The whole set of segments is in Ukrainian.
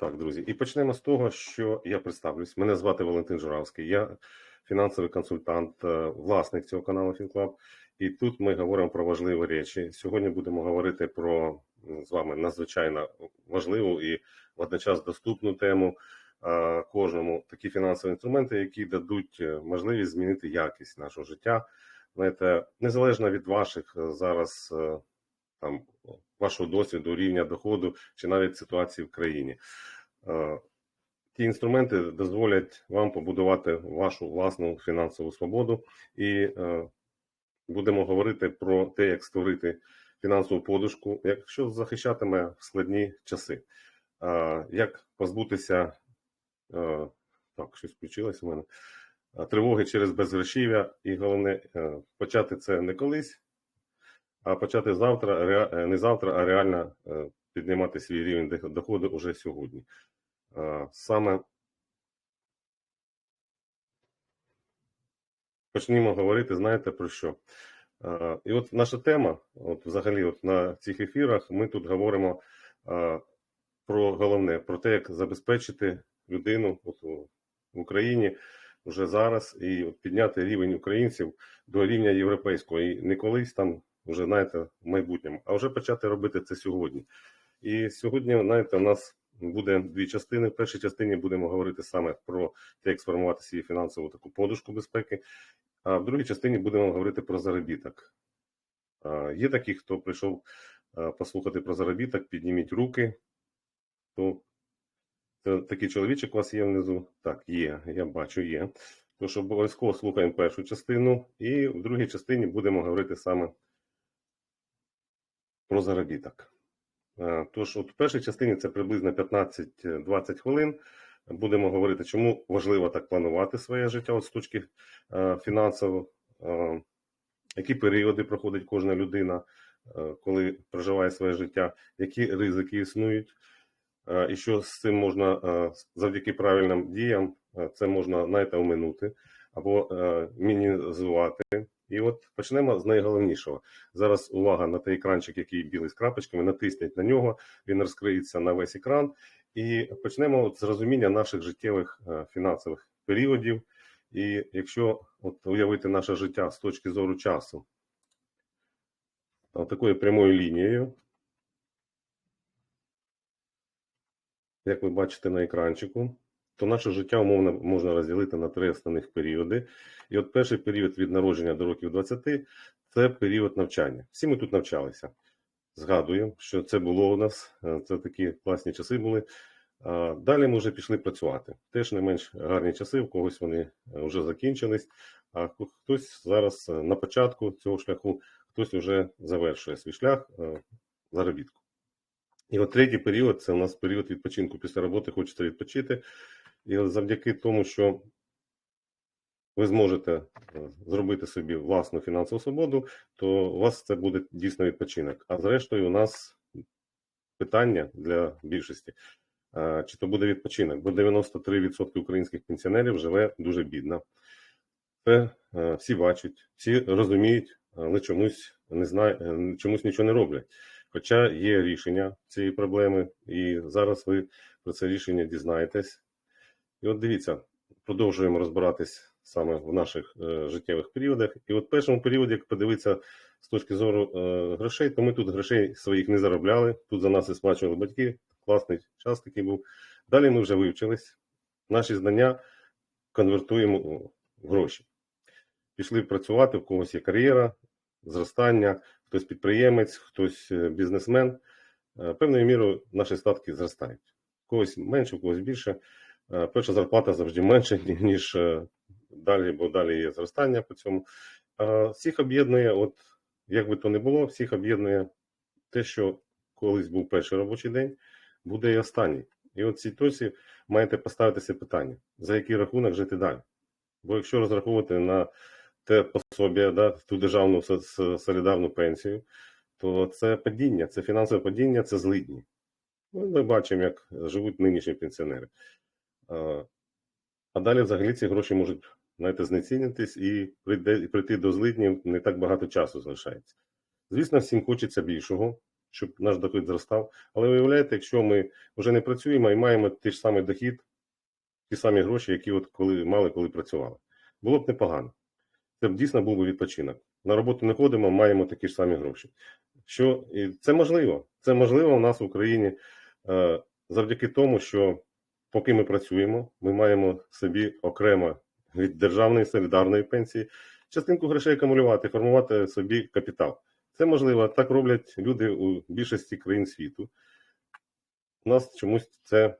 Так, друзі, і почнемо з того, що я представлюсь. Мене звати Валентин Журавський, я фінансовий консультант, е, власник цього каналу FinClub. І тут ми говоримо про важливі речі. Сьогодні будемо говорити про з вами надзвичайно важливу і водночас доступну тему е, кожному такі фінансові інструменти, які дадуть е, можливість змінити якість нашого життя. Знаєте, незалежно від ваших зараз там вашого досвіду, рівня доходу чи навіть ситуації в країні. Е, Ті інструменти дозволять вам побудувати вашу власну фінансову свободу, і е, будемо говорити про те, як створити фінансову подушку, якщо захищатиме в складні часи, Е, як позбутися так, щось включилось у мене. Тривоги через безгрошів'я, і головне почати це не колись, а почати завтра, е, не завтра, а реально е, піднімати свій рівень дох- доходу уже сьогодні. Саме почнімо говорити, знаєте про що? І от наша тема, от взагалі, от на цих ефірах, ми тут говоримо про головне, про те, як забезпечити людину от, в Україні вже зараз і підняти рівень українців до рівня європейського. І не колись там, вже знаєте, в майбутньому, а вже почати робити це сьогодні. І сьогодні, знаєте, у нас буде дві частини. В першій частині будемо говорити саме про те, як сформувати свою фінансову таку подушку безпеки. А в другій частині будемо говорити про заробіток. Є такі, хто прийшов послухати про заробіток, підніміть руки. То такий чоловічок у вас є внизу? Так, є, я бачу, є. Тож обов'язково слухаємо першу частину, і в другій частині будемо говорити саме про заробіток. Е, Тож, от в першій частині це приблизно 15-20 хвилин. Будемо говорити, чому важливо так планувати своє життя от з точки е, фінансово, е, які періоди проходить кожна людина, коли проживає своє життя, які ризики існують, і що з цим можна завдяки правильним діям це можна знаєте, оминути або е, мінімізувати. І от почнемо з найголовнішого. Зараз увага на той екранчик, який білий з крапочками, натисніть на нього, він розкриється на весь екран. І почнемо от з розуміння наших життєвих е, фінансових періодів. І якщо от уявити наше життя з точки зору часу, такою прямою лінією, як ви бачите на екранчику, то наше життя умовно можна розділити на три основних періоди. І от перший період від народження до років 20 це період навчання. Всі ми тут навчалися. Згадуємо, що це було у нас, е, це такі класні часи були. Далі ми вже пішли працювати. Теж не менш гарні часи, в когось вони е, вже закінчились, а хтось зараз е, на початку цього шляху, хтось вже завершує свій шлях е, заробітку. І от третій період це у нас період відпочинку. Після роботи хочеться відпочити. І завдяки тому, що ви зможете е, зробити собі власну фінансову свободу, то у вас це буде дійсно відпочинок. А зрештою, у нас питання для більшості. Е, Чи то буде відпочинок? Бо 93% українських пенсіонерів живе дуже бідно. Це е, всі бачать, всі розуміють, але чомусь не знає, чомусь нічого не роблять. Хоча є рішення цієї проблеми, і зараз ви про це рішення дізнаєтесь. І от дивіться, продовжуємо розбиратись саме в наших е, життєвих періодах. І от в першому періоді, як подивитися з точки зору е, грошей, то ми тут грошей своїх не заробляли. Тут за нас і сплачували батьки. Класний час такий був. Далі ми вже вивчились. Наші знання конвертуємо у гроші. Пішли працювати, в когось є кар'єра, зростання, хтось підприємець, хтось е, бізнесмен. Е, Певною мірою наші статки зростають. В когось менше, в когось більше. Е, Перша зарплата завжди менше, ніж е, далі, бо далі є зростання по цьому. Всіх об'єднує, от як би то не було, всіх об'єднує те, що колись був перший робочий день, буде і останній. І от цій точці маєте поставитися питання, за який рахунок жити далі. Бо якщо розраховувати на те пособі, да, ту державну со- со- солідарну пенсію, то це падіння, це фінансове падіння, це злидні. Ну, ми бачимо, як живуть нинішні пенсіонери. А, далі взагалі ці гроші можуть знаєте, знецінитись і прийти до злиднів не так багато часу залишається. Звісно, всім хочеться більшого, щоб наш дохід зростав. Але виявляєте, якщо ми вже не працюємо і маємо той ж самий дохід, ті самі гроші, які от коли мали, коли працювали. Було б непогано. Це б дійсно був би відпочинок. На роботу не ходимо, маємо такі ж самі гроші. Що і це можливо. Це можливо у нас в Україні е, завдяки тому, що поки ми працюємо, ми маємо собі окремо від державної солідарної пенсії частинку грошей акумулювати, формувати собі капітал. Це можливо, так роблять люди у більшості країн світу. У нас чомусь це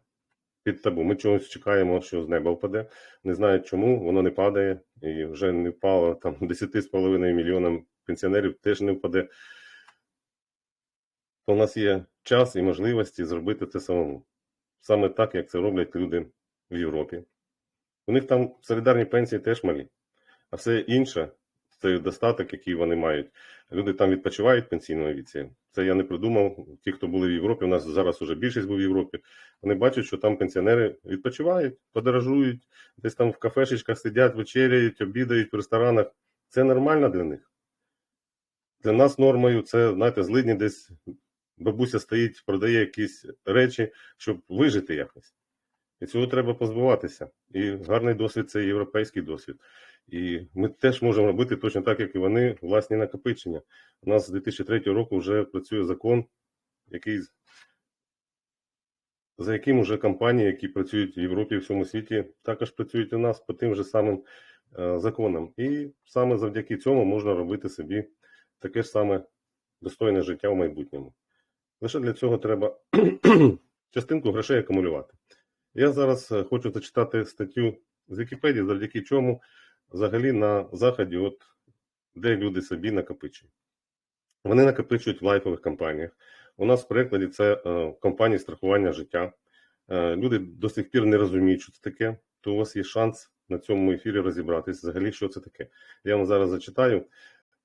під табу. Ми чогось чекаємо, що з неба впаде. Не знаю чому, воно не падає, і вже не впало там 10,5 мільйонам пенсіонерів теж не впаде. То у нас є час і можливості зробити це самому. Саме так, як це роблять люди в Європі. У них там солідарні пенсії теж малі, а все інше це достаток, який вони мають. Люди там відпочивають в пенсійному віці. Це я не придумав. Ті, хто були в Європі, у нас зараз вже більшість був в Європі. Вони бачать, що там пенсіонери відпочивають, подорожують, десь там в кафешечках сидять, вечеряють, обідають в ресторанах. Це нормально для них. Для нас нормою це, знаєте, злидні десь бабуся стоїть, продає якісь речі, щоб вижити якось. І цього треба позбуватися. І гарний досвід це європейський досвід. І ми теж можемо робити точно так, як і вони, власні накопичення. У нас з 2003 року вже працює закон, який, за яким вже компанії, які працюють в Європі і в всьому світі, також працюють у нас по тим же самим е, законам. І саме завдяки цьому можна робити собі таке ж саме достойне життя в майбутньому. Лише для цього треба частинку грошей акумулювати. Я зараз е, хочу зачитати статтю з Вікіпедії, завдяки чому взагалі на заході, от де люди собі накопичують. Вони накопичують в лайфових компаніях. У нас в прикладі це е, компанії страхування життя. Е, люди до сих пір не розуміють, що це таке, то у вас є шанс на цьому ефірі розібратися взагалі, що це таке. Я вам зараз зачитаю,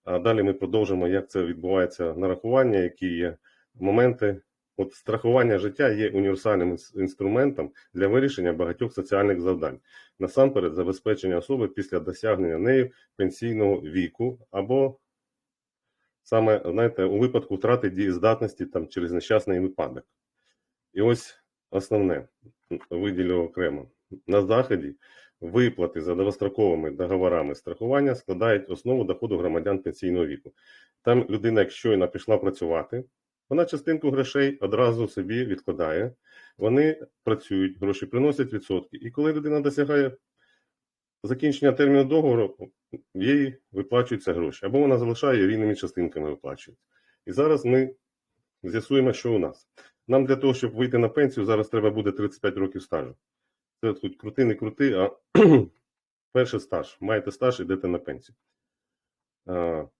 а далі ми продовжимо, як це відбувається нарахування, які є моменти. От страхування життя є універсальним інструментом для вирішення багатьох соціальних завдань, насамперед забезпечення особи після досягнення нею пенсійного віку, або саме знаєте, у випадку втрати дієздатності там через нещасний випадок. І ось основне виділю окремо на заході. Виплати за довгостроковими договорами страхування складають основу доходу громадян пенсійного віку. Там людина, як щойно пішла працювати, вона частинку грошей одразу собі відкладає. Вони працюють, гроші приносять відсотки. І коли людина досягає закінчення терміну договору, їй виплачуються гроші. Або вона залишає рівними частинками виплачується. І зараз ми з'ясуємо, що у нас. Нам для того, щоб вийти на пенсію, зараз треба буде 35 років стажу. Це хоч крути, не крути, а перший стаж. Маєте стаж, йдете на пенсію.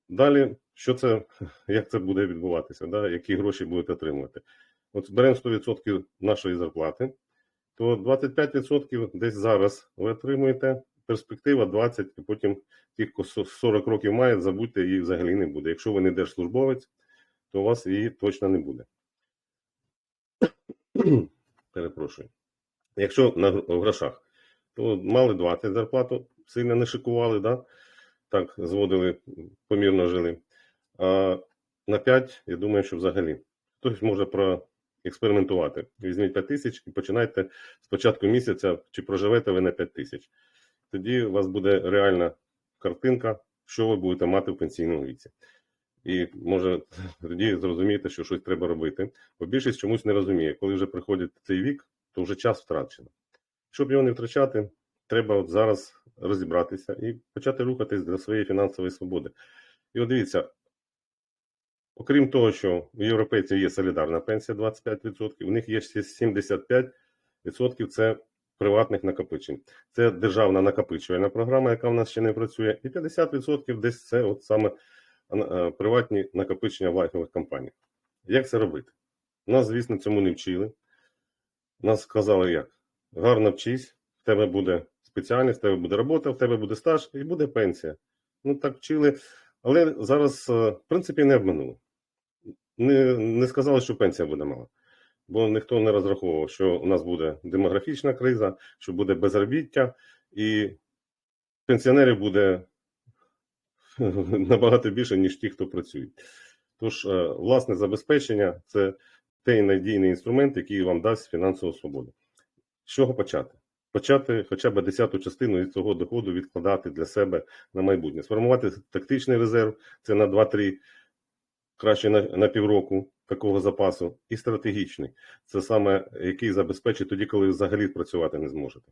Далі, що це, як це буде відбуватися, да? які гроші будете отримувати. От беремо 100% нашої зарплати, то 25% десь зараз ви отримуєте, перспектива 20, і потім ті, хто 40 років має, забудьте, її взагалі не буде. Якщо ви не держслужбовець, то у вас її точно не буде. Перепрошую. Якщо на грошах, то мали 20 зарплату, сильно не шикували, да? Так зводили, помірно жили. А на 5, я думаю, що взагалі хтось може проекспериментувати. Візьміть 5 тисяч і починайте з початку місяця, чи проживете ви на 5 тисяч. Тоді у вас буде реальна картинка, що ви будете мати в пенсійному віці. І може тоді зрозумієте, що щось треба робити. Бо більшість чомусь не розуміє, коли вже приходить цей вік, то вже час втрачено. Щоб його не втрачати, треба от зараз розібратися і почати рухатись до своєї фінансової свободи. І от дивіться, окрім того, що у європейців є солідарна пенсія 25%, у них є ще 75% це приватних накопичень. Це державна накопичувальна програма, яка в нас ще не працює, і 50% десь це от саме е, приватні накопичення в лайфових компаніях. Як це робити? Нас, звісно, цьому не вчили. Нас сказали як? Гарно вчись, в тебе буде спеціальність, в тебе буде робота, в тебе буде стаж і буде пенсія. Ну так вчили. Але зараз, е, в принципі, не обманули. Не, не сказали, що пенсія буде мала. Бо ніхто не розраховував, що у нас буде демографічна криза, що буде безробіття, і пенсіонерів буде набагато більше, ніж ті, хто працюють. Тож, е, власне забезпечення це той надійний інструмент, який вам дасть фінансову свободу. З чого почати? Почати хоча б десяту частину від цього доходу відкладати для себе на майбутнє. Сформувати тактичний резерв це на 2-3, краще на, на півроку такого запасу, і стратегічний це саме який забезпечить тоді, коли взагалі працювати не зможете.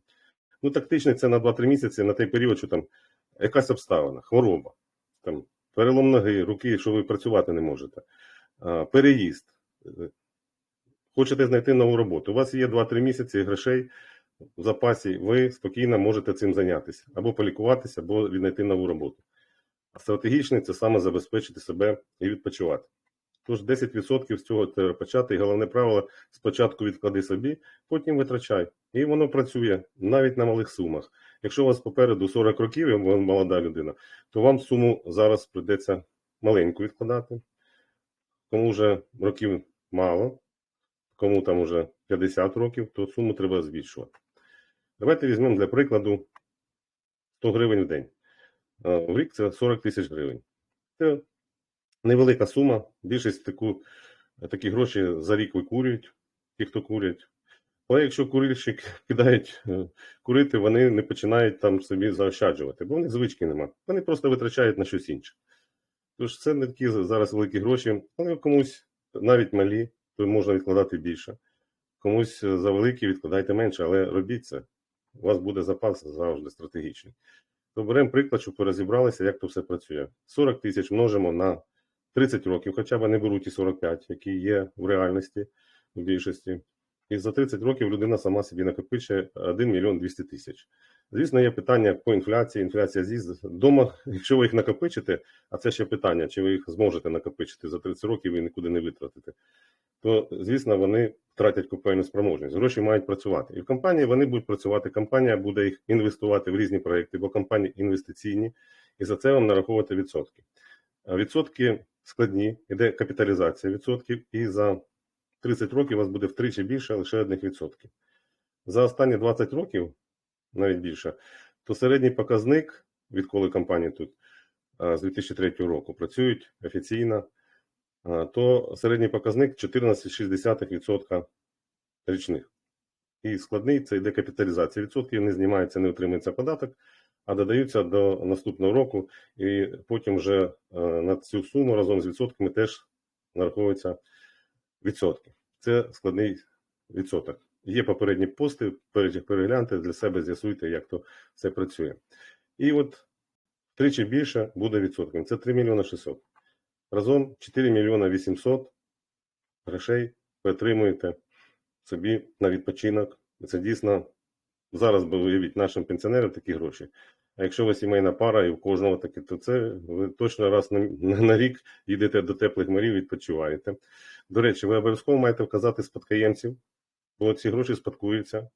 Ну, тактичний це на 2-3 місяці, на той період, що там якась обставина, хвороба, там перелом ноги, руки, що ви працювати не можете, переїзд. Е, Хочете знайти нову роботу. У вас є 2-3 місяці грошей в запасі, ви спокійно можете цим зайнятися, або полікуватися, або віднайти нову роботу. А стратегічний це саме забезпечити себе і відпочивати. Тож 10% з цього треба почати. І головне правило: спочатку відклади собі, потім витрачай. І воно працює навіть на малих сумах. Якщо у вас попереду 40 років, і ви молода людина, то вам суму зараз прийдеться маленьку відкладати. Кому вже років мало, кому там вже 50 років, то суму треба збільшувати. Давайте візьмемо для прикладу 100 гривень в день. В рік це 40 тисяч гривень. Це невелика сума. Більшість таку, такі гроші за рік викурюють, ті, хто курять. Але якщо курильщик кидають е, курити, вони не починають там собі заощаджувати, бо в них звички нема. Вони просто витрачають на щось інше. Тож це не такі зараз великі гроші, але комусь навіть малі, то можна відкладати більше. Комусь за великі відкладайте менше, але робіть це. У вас буде запас завжди стратегічний. То беремо приклад, щоб ви розібралися, як то все працює. 40 тисяч множимо на 30 років, хоча б не беруть і 45, які є в реальності в більшості. І за 30 років людина сама собі накопичує 1 мільйон 200 тисяч. Звісно, є питання по інфляції, інфляція з'їзд. Дома, якщо ви їх накопичите, а це ще питання, чи ви їх зможете накопичити за 30 років і нікуди не витратите, то, звісно, вони втратять купівельну спроможність. Гроші мають працювати. І в компанії вони будуть працювати. Компанія буде їх інвестувати в різні проекти, бо компанії інвестиційні, і за це вам нараховувати відсотки. Відсотки складні, іде капіталізація відсотків, і за 30 років у вас буде втричі більше лише одних відсотків. За останні 20 років, навіть більше, то середній показник, відколи компанії тут з 2003 року працюють офіційно, то середній показник 14,6% річних. І складний це йде капіталізація відсотків, не знімається, не отримується податок, а додаються до наступного року, і потім вже е, на цю суму разом з відсотками теж нараховуються відсотки. Це складний відсоток. Є попередні пости, пере- перегляньте для себе, з'ясуйте, як то все працює. І от втричі більше буде відсотків. Це 3 мільйони 600. Разом 4 мільйони 800 грошей ви отримуєте собі на відпочинок. Це дійсно зараз би уявіть нашим пенсіонерам такі гроші. А якщо ви сімейна пара і у кожного таке, то це ви точно раз на, на рік їдете до теплих морів, відпочиваєте. До речі, ви обов'язково маєте вказати спадкоємців, бо ці гроші спадкуються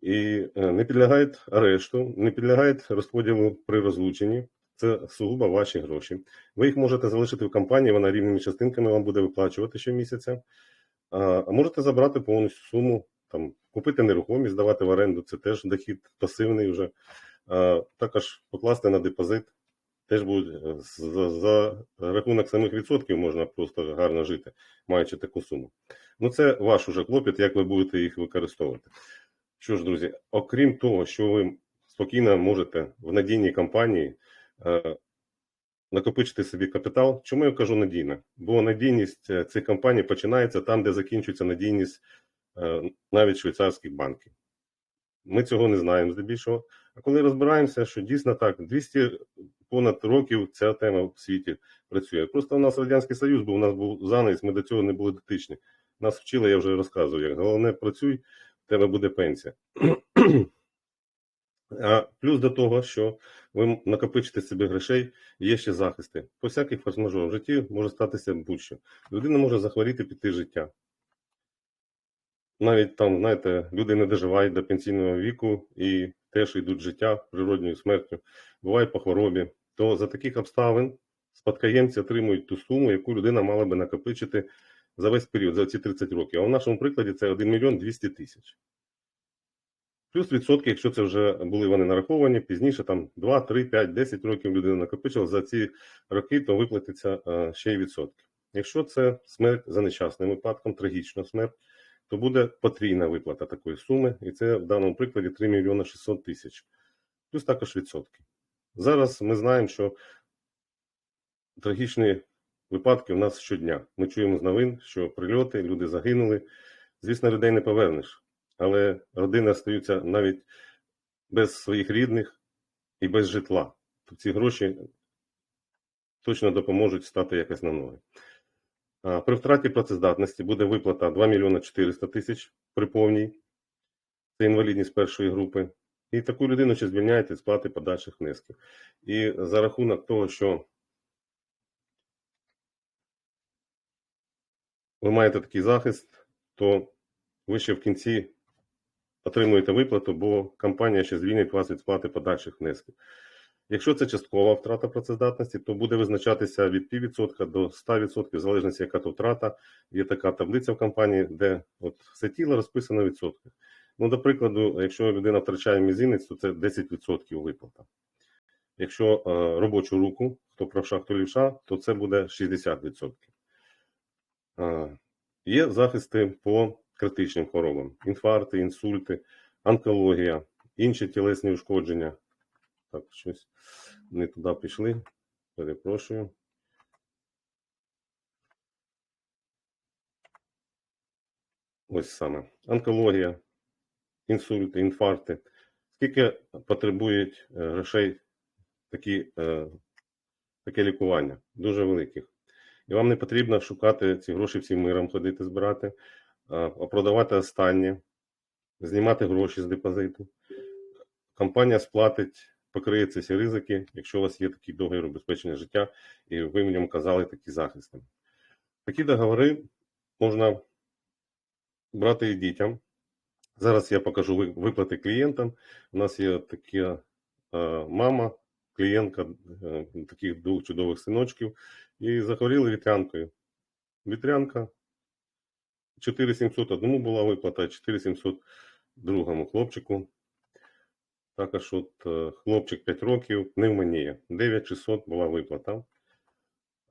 і е, не підлягають арешту, не підлягають розподілу при розлученні. Це сугубо ваші гроші. Ви їх можете залишити в компанії, вона рівними частинками вам буде виплачувати щомісяця. А можете забрати повністю суму, там, купити нерухомість, здавати в оренду, це теж дохід пасивний вже. Також покласти на депозит. Теж будуть за, за рахунок самих відсотків можна просто гарно жити, маючи таку суму. Ну, це ваш уже клопіт, як ви будете їх використовувати. Що ж, друзі, окрім того, що ви спокійно можете в надійній компанії е, накопичити собі капітал. Чому я кажу надійно? Бо надійність е, цих компаній починається там, де закінчується надійність е, навіть швейцарських банків. Ми цього не знаємо здебільшого. А коли розбираємося, що дійсно так, 200 понад років ця тема в світі працює. Просто у нас Радянський Союз був, у нас був занавіс, ми до цього не були дотичні. Нас вчили, я вже розказував, як головне працюй, в тебе буде пенсія. А плюс до того, що ви накопичите собі грошей, є ще захисти. По всяких форс-мажорах в житті може статися будь-що. Людина може захворіти піти життя. Навіть там, знаєте, люди не доживають до пенсійного віку і теж йдуть життя природньою смертю, бувають по хворобі. То за таких обставин спадкоємці отримують ту суму, яку людина мала би накопичити за весь період, за ці 30 років. А в нашому прикладі це 1 мільйон 200 тисяч. Плюс відсотки, якщо це вже були вони нараховані, пізніше там 2, 3, 5, 10 років людина накопичила, за ці роки, то виплатиться е, ще й відсотки. Якщо це смерть за нещасним випадком, трагічна смерть, то буде потрійна виплата такої суми, і це в даному прикладі 3 мільйони 600 тисяч. Плюс також відсотки. Зараз ми знаємо, що трагічні випадки у нас щодня. Ми чуємо з новин, що прильоти, люди загинули. Звісно, людей не повернеш, але родини остаються навіть без своїх рідних і без житла. То ці гроші точно допоможуть стати якось на ноги. При втраті працездатності буде виплата 2 мільйони 400 тисяч при повній. Це інвалідність першої групи. І таку людину ще звільняють від сплати подальших внесків. І за рахунок того, що ви маєте такий захист, то ви ще в кінці отримуєте виплату, бо компанія ще звільнить вас від сплати подальших внесків. Якщо це часткова втрата працездатності, то буде визначатися від 0,5% до 100%, в залежності, яка то втрата. Є така таблиця в компанії, де от все тіло розписано в відсотках. Ну, до прикладу, якщо людина втрачає мізинець, то це 10% виплата. Якщо е, робочу руку, хто правша, хто лівша, то це буде 60%. Е, є захисти по критичним хворобам: інфаркти, інсульти, онкологія, інші тілесні ушкодження. Так, щось не туди пішли. Перепрошую. Ось саме. Онкологія, інсульти, інфаркти. Скільки потребують е, грошей такі, е, таке лікування? Дуже великих. І вам не потрібно шукати ці гроші всім миром ходити, збирати, а продавати останнє, знімати гроші з депозиту. Компанія сплатить, покриє ці всі ризики, якщо у вас є такий договір убезпечення життя, і ви в ньому казали такі захисти. Такі договори можна брати і дітям. Зараз я покажу виплати клієнтам. У нас є така е, мама, клієнтка е, таких двох чудових синочків, і захворіли вітрянкою. Вітрянка 4700 одному була виплата, 4700 другому хлопчику. Також от е, хлопчик 5 років, пневмонія. 9600 була виплата.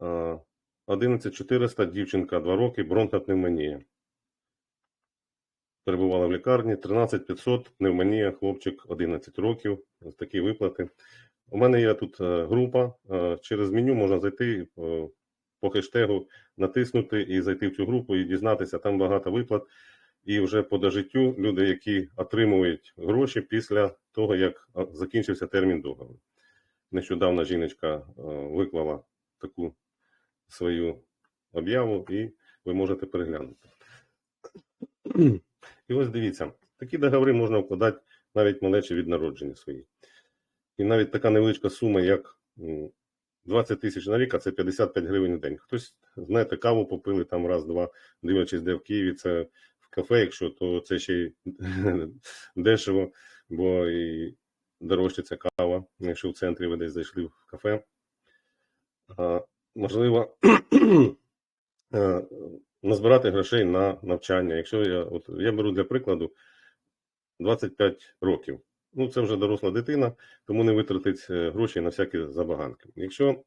Е, 11400 дівчинка 2 роки, бронхопневмонія. Перебувала в лікарні. 13500 пневмонія, хлопчик 11 років. Ось такі виплати. У мене є тут е, група. е, Через меню можна зайти е, по хештегу, натиснути і зайти в цю групу і дізнатися. Там багато виплат. І вже по дожиттю люди, які отримують гроші після того, як закінчився термін договору. Нещодавно жіночка е, виклала таку свою об'яву, і ви можете переглянути. І ось дивіться, такі договори можна вкладати навіть малечі від народження свої. І навіть така невеличка сума, як 20 тисяч на рік, а це 55 гривень в день. Хтось, знаєте, каву попили там раз-два, дивлячись, де в Києві це кафе, якщо, то це ще й дешево, бо і дорожче ця кава, якщо в центрі ви десь зайшли в кафе. А, можливо, е, назбирати грошей на навчання. Якщо я, от, я беру для прикладу 25 років. Ну, це вже доросла дитина, тому не витратить е, гроші на всякі забаганки. Якщо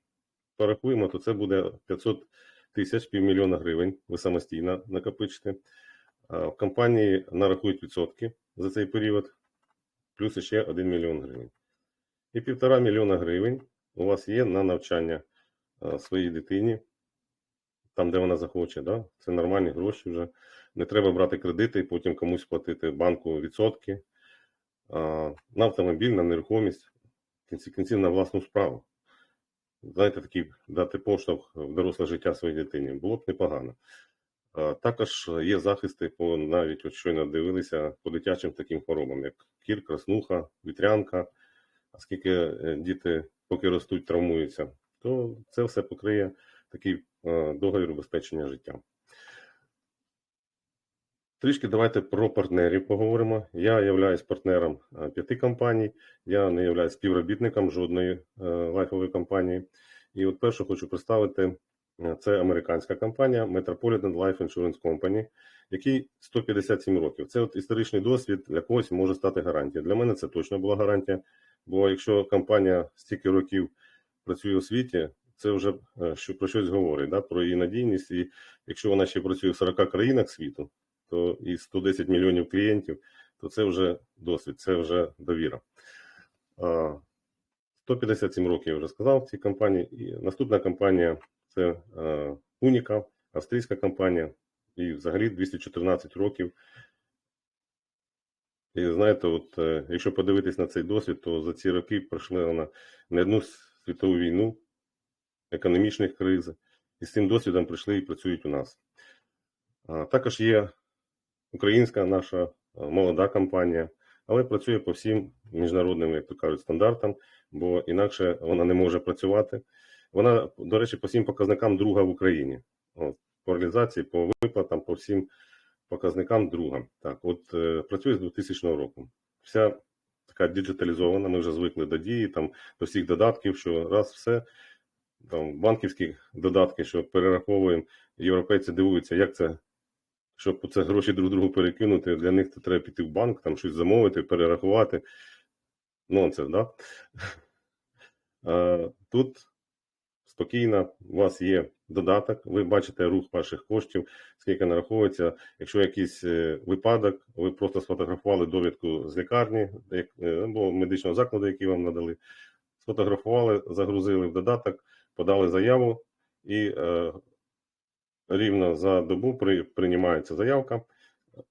порахуємо, то це буде 500 тисяч, півмільйона гривень. Ви самостійно накопичите. В компанії нарахують відсотки за цей період, плюс ще 1 мільйон гривень. І півтора мільйона гривень у вас є на навчання своїй дитині, там, де вона захоче. Да? Це нормальні гроші вже. Не треба брати кредити і потім комусь платити банку відсотки на автомобіль, на нерухомість, в кінці кінців на власну справу. Знаєте, такий дати поштовх в доросле життя своїй дитині було б непогано. Також є захисти по навіть от щойно дивилися по дитячим таким хворобам, як кір, краснуха, вітрянка. А скільки е, діти, поки ростуть, травмуються, то це все покриє такий договір убезпечення життя. Трішки давайте про партнерів поговоримо. Я являюсь партнером п'яти компаній, я не являюсь співробітником жодної е, лайфової компанії. І от перше хочу представити Це американська компанія Metropolitan Life Insurance Company, який 157 років. Це от історичний досвід для когось може стати гарантією. Для мене це точно була гарантія. Бо якщо компанія стільки років працює у світі, це вже е, про щось говорить, да? про її надійність. І якщо вона ще працює в 40 країнах світу, то і 110 мільйонів клієнтів, то це вже досвід, це вже довіра. 157 років я вже сказав цій компанії. І наступна компанія це е, Уніка, австрійська компанія, і взагалі 214 років. І знаєте, от е, якщо подивитись на цей досвід, то за ці роки пройшли вона не одну світову війну, економічних криз, і з цим досвідом прийшли і працюють у нас. Також є українська наша е, молода компанія, але працює по всім міжнародним, як то кажуть, стандартам, бо інакше вона не може працювати. Вона, до речі, по всім показникам друга в Україні. От, по реалізації, по виплатам, по всім показникам друга. Так, от е, працює з 2000 року. Вся така діджиталізована, ми вже звикли до дії, там, до всіх додатків, що раз все, там, банківські додатки, що перераховуємо, європейці дивуються, як це, щоб це гроші друг другу перекинути, для них то треба піти в банк, там щось замовити, перерахувати. Нонсенс, да? Тут спокійно, у вас є додаток, ви бачите рух ваших коштів, скільки нараховується. Якщо якийсь е, випадок, ви просто сфотографували довідку з лікарні е, або медичного закладу, який вам надали, сфотографували, загрузили в додаток, подали заяву і е, рівно за добу при, приймається заявка,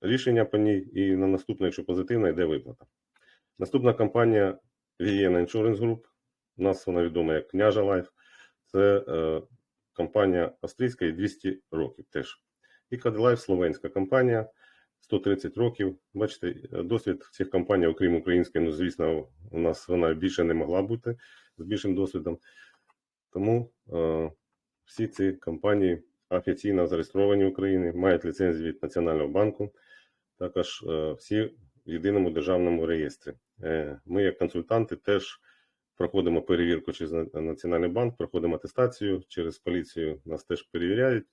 рішення по ній, і на наступне, якщо позитивна, йде виплата. Наступна компанія Vienna Insurance Group, у нас вона відома як Княжа Лайф. Це е, компанія австрійська і 200 років теж. І Кадилайф словенська компанія 130 років. Бачите, досвід цих компаній, окрім української, ну, звісно, у нас вона більше не могла бути з більшим досвідом. Тому е, всі ці компанії офіційно зареєстровані в Україні, мають ліцензію від Національного банку, також е, всі в єдиному державному реєстрі. Е, ми, як консультанти, теж проходимо перевірку через Національний банк, проходимо атестацію через поліцію, нас теж перевіряють,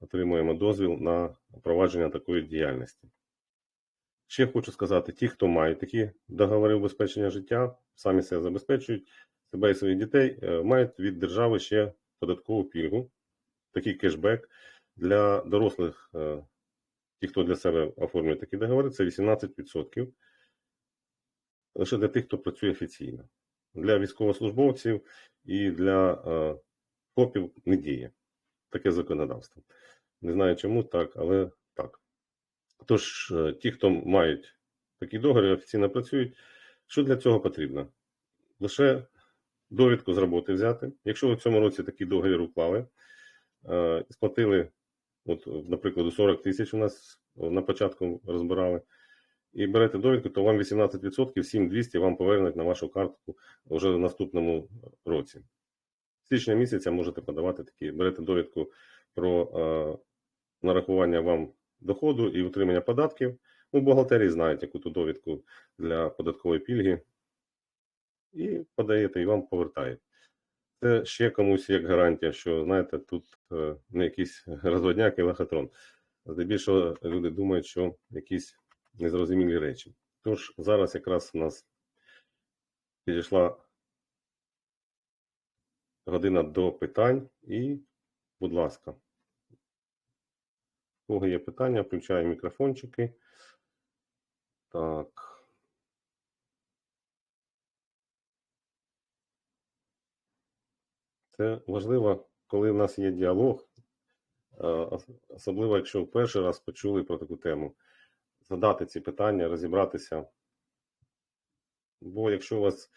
отримуємо дозвіл на провадження такої діяльності. Ще хочу сказати: ті, хто мають такі договори убезпечення життя, самі себе забезпечують, себе і своїх дітей, е, мають від держави ще податкову пільгу, такий кешбек для дорослих, е, ті, хто для себе оформлює такі договори, це 18%. Лише для тих, хто працює офіційно для військовослужбовців і для е, ФОПів не діє. Таке законодавство. Не знаю чому так, але так. Тож, е, ті, хто мають такі договори, офіційно працюють, що для цього потрібно? Лише довідку з роботи взяти. Якщо ви в цьому році такий договір уклали, е, сплатили, от, наприклад, 40 тисяч у нас на початку розбирали, і берете довідку, то вам 18%, 7200 вам повернуть на вашу картку вже в наступному році. З січня місяця можете подавати такі, берете довідку про е, нарахування вам доходу і утримання податків. Ну, бухгалтерії знають, яку ту довідку для податкової пільги. І подаєте, і вам повертають. Це ще комусь як гарантія, що, знаєте, тут е, не якийсь розводняк і лохотрон. Здебільшого люди думають, що якісь незрозумілі речі. Тож зараз якраз у нас підійшла година до питань, і, будь ласка, у кого є питання, включаю мікрофончики. Так. Це важливо, коли в нас є діалог, особливо якщо в перший раз почули про таку тему задати ці питання, розібратися. Бо якщо у вас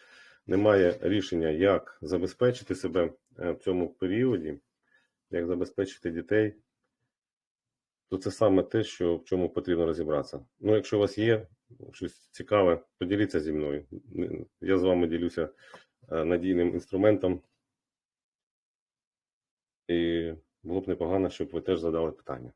немає рішення, як забезпечити себе е, в цьому періоді, як забезпечити дітей, то це саме те, що в чому потрібно розібратися. Ну, якщо у вас є щось цікаве, поділіться зі мною. Я з вами ділюся е, надійним інструментом. І було б непогано, щоб ви теж задали питання.